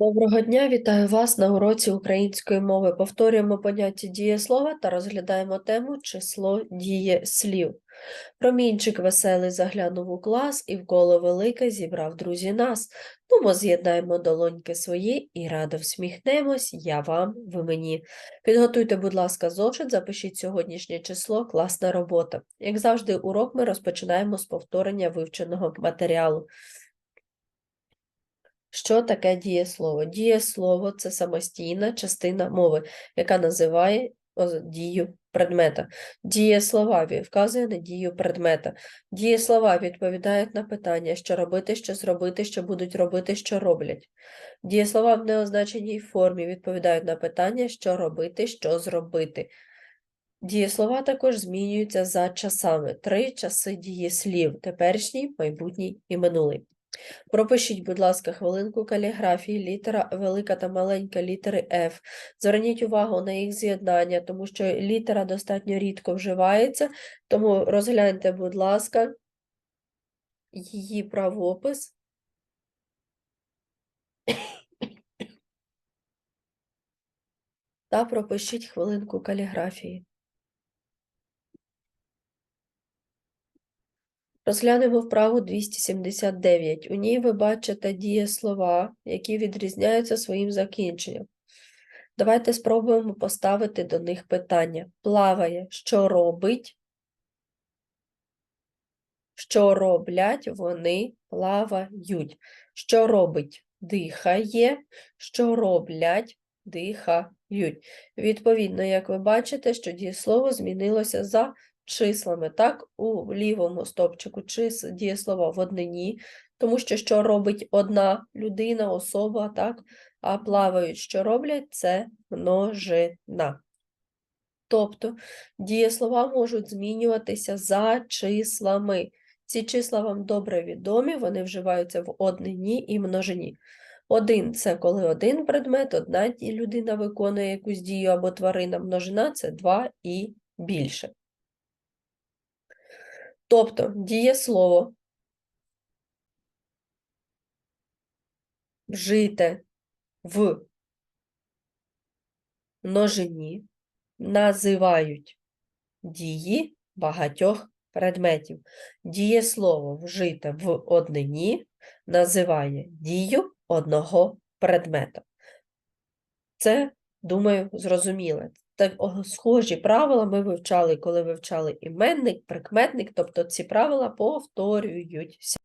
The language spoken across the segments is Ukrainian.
Доброго дня, вітаю вас на уроці української мови. Повторюємо поняття дієслова та розглядаємо тему число дієслів. Промінчик веселий заглянув у клас і в коло велике зібрав друзі нас. Тому з'єднаємо долоньки свої і радо всміхнемось, я вам, ви мені. Підготуйте, будь ласка, зошит, запишіть сьогоднішнє число, класна робота. Як завжди, урок ми розпочинаємо з повторення вивченого матеріалу. Що таке дієслово? Дієслово це самостійна частина мови, яка називає дію предмета. Дієслова вказує на дію предмета. Дієслова відповідають на питання, що робити, що зробити, що будуть робити, що роблять. Дієслова в неозначеній формі відповідають на питання, що робити, що зробити. Дієслова також змінюються за часами. Три часи дієслів: теперішній, майбутній і минулий. Пропишіть, будь ласка, хвилинку каліграфії, літера велика та маленька літери F. Зверніть увагу на їх з'єднання, тому що літера достатньо рідко вживається, тому розгляньте, будь ласка, її правопис. Та пропишіть хвилинку каліграфії. Розглянемо вправу 279. У ній ви бачите дієслова, які відрізняються своїм закінченням. Давайте спробуємо поставити до них питання. Плаває, що робить? Що роблять вони плавають? Що робить? Дихає, що роблять? Дихають. Відповідно, як ви бачите, що дієслово змінилося за числами. Так, у лівому стопчику чис дієслова в однині, тому що що робить одна людина, особа, так, а плавають, що роблять, це множина. Тобто дієслова можуть змінюватися за числами. Ці числа вам добре відомі, вони вживаються в однині і множині. Один це коли один предмет, одна людина виконує якусь дію або тварина, множина це два і більше. Тобто дієслово вжите в множині називають дії багатьох предметів. Дієслово вжите в однині називає дію одного предмета. Це, думаю, зрозуміло. Так, схожі правила ми вивчали, коли вивчали іменник, прикметник, тобто ці правила повторюються.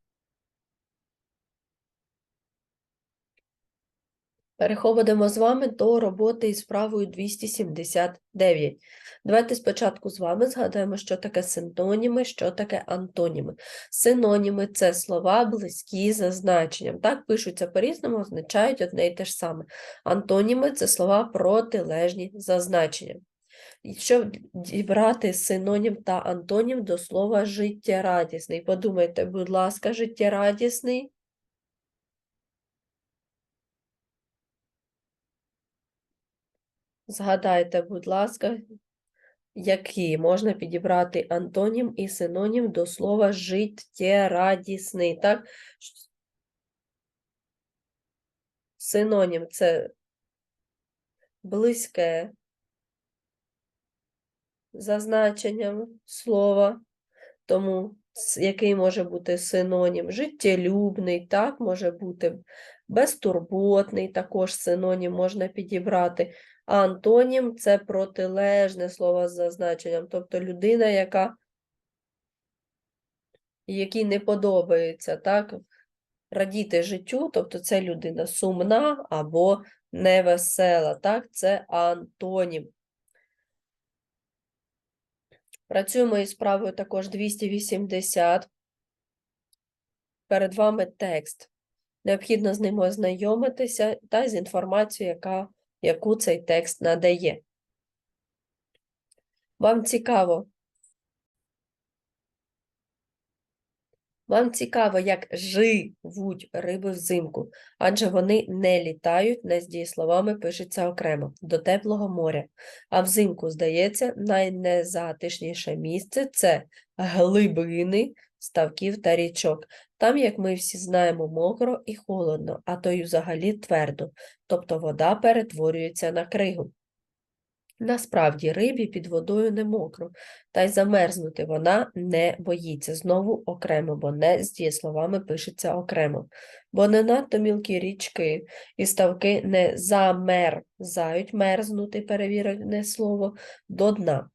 Переходимо з вами до роботи із справою 279. Давайте спочатку з вами згадаємо, що таке синоніми, що таке антоніми. Синоніми це слова близькі за значенням. Так пишуться по-різному, означають одне і те ж саме. Антоніми це слова протилежні за значенням. І Щоб дібрати синонім та антонім до слова життєрадісний. Подумайте, будь ласка, життєрадісний. Згадайте, будь ласка, які можна підібрати антонім і синонім до слова життєрадісний. Так? Синонім це близьке за значенням слова, тому який може бути синонім? Життєлюбний, так, може бути безтурботний, також синонім можна підібрати. Антонім це протилежне слово з зазначенням, тобто людина, яка якій не подобається, так, радіти життю, тобто це людина сумна або невесела, так, це антонім. Працюємо із справою також 280. Перед вами текст. Необхідно з ним ознайомитися та з інформацією, яка, яку цей текст надає. Вам цікаво. Вам цікаво, як живуть риби взимку, адже вони не літають, не з дієсловами пишеться окремо, до теплого моря. А взимку, здається, найнезатишніше місце це глибини ставків та річок. Там, як ми всі знаємо, мокро і холодно, а то й взагалі твердо, тобто вода перетворюється на кригу. Насправді рибі під водою не мокро, та й замерзнути вона не боїться. Знову окремо, бо не з дієсловами пишеться окремо. Бо не надто мілкі річки і ставки не замерзають мерзнути, перевірене слово, до дна.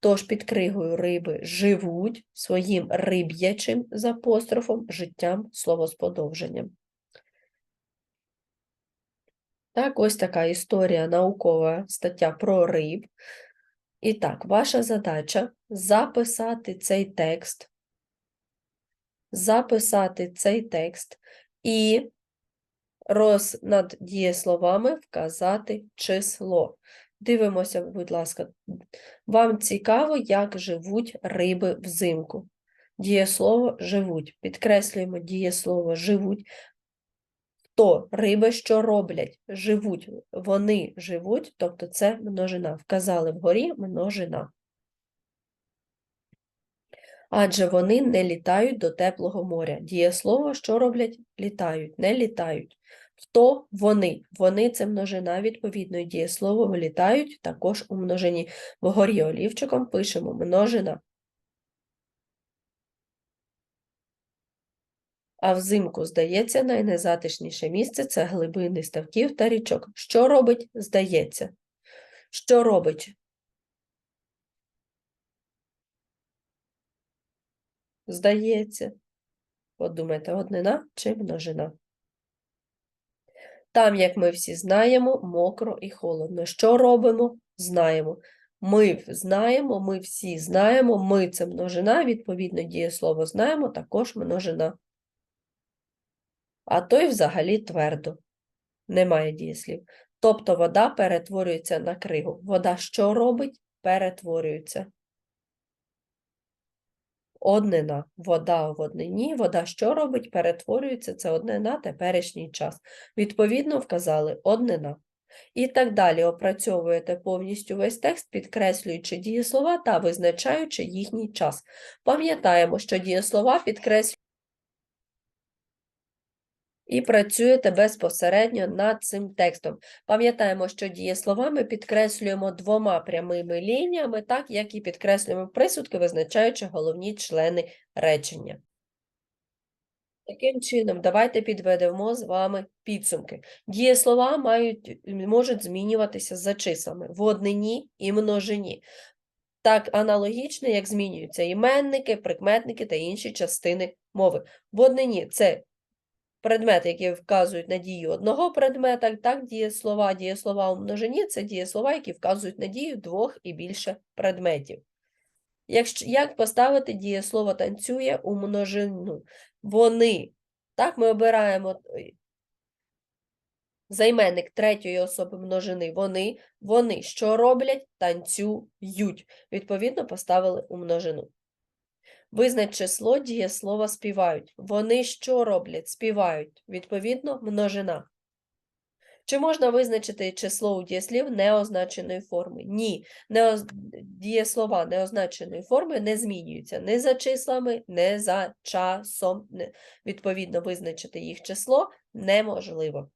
Тож під кригою риби живуть своїм риб'ячим з апострофом життям словосподовженням. Так, ось така історія, наукова стаття про риб. І так, ваша задача записати цей текст, записати цей текст і роз над дієсловами вказати число. Дивимося, будь ласка, вам цікаво, як живуть риби взимку. Дієслово живуть. Підкреслюємо дієслово живуть. Хто риби що роблять? Живуть. Вони живуть, тобто це множина. Вказали вгорі множина. Адже вони не літають до теплого моря. Дієслово, що роблять? Літають, не літають. Хто вони? Вони це множина, відповідно, і дієслово літають також у множині. Вгорі олівчиком пишемо множина. А взимку, здається, найнезатишніше місце це глибини ставків та річок. Що робить? Здається. Що робить? Здається. Подумайте, однина чи множина. Там, як ми всі знаємо, мокро і холодно. Що робимо? Знаємо. Ми знаємо, ми всі знаємо, ми це множина, відповідно, дієслово знаємо, також множина. А то й взагалі твердо. Немає дієслів. Тобто вода перетворюється на кригу. Вода що робить? Перетворюється. Однина. Вода в однині. Вода що робить? Перетворюється. Це однина теперішній час. Відповідно, вказали однина. І так далі опрацьовуєте повністю весь текст, підкреслюючи дієслова та визначаючи їхній час. Пам'ятаємо, що дієслова підкреслюють і працюєте безпосередньо над цим текстом. Пам'ятаємо, що дієсловами підкреслюємо двома прямими лініями, так як і підкреслюємо присудки, визначаючи головні члени речення. Таким чином, давайте підведемо з вами підсумки. Дієслова мають, можуть змінюватися за числами в однині і множині. Так аналогічно, як змінюються іменники, прикметники та інші частини мови. В однині це предмети, які вказують на дію одного предмета, так дієслова, дієслова у множині це дієслова, які вказують на дію двох і більше предметів. Якщо, Як поставити дієслово танцює у множину? Вони. Так, ми обираємо займенник третьої особи множини. Вони, вони що роблять? Танцюють. Відповідно, поставили у множину. Визнач число дієслова співають. Вони що роблять? Співають. Відповідно, множина. Чи можна визначити число у дієслів неозначеної форми? Ні. Неоз... Дієслова неозначеної форми не змінюються ні за числами, ні за часом. Відповідно, визначити їх число неможливо.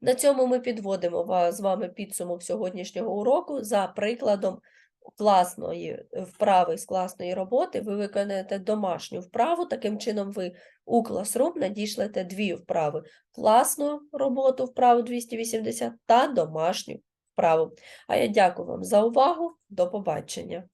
На цьому ми підводимо з вами підсумок сьогоднішнього уроку за прикладом класної вправи з класної роботи, ви виконаєте домашню вправу, таким чином ви у класрум надішлете дві вправи: класну роботу, вправу 280 та домашню вправу. А я дякую вам за увагу. До побачення!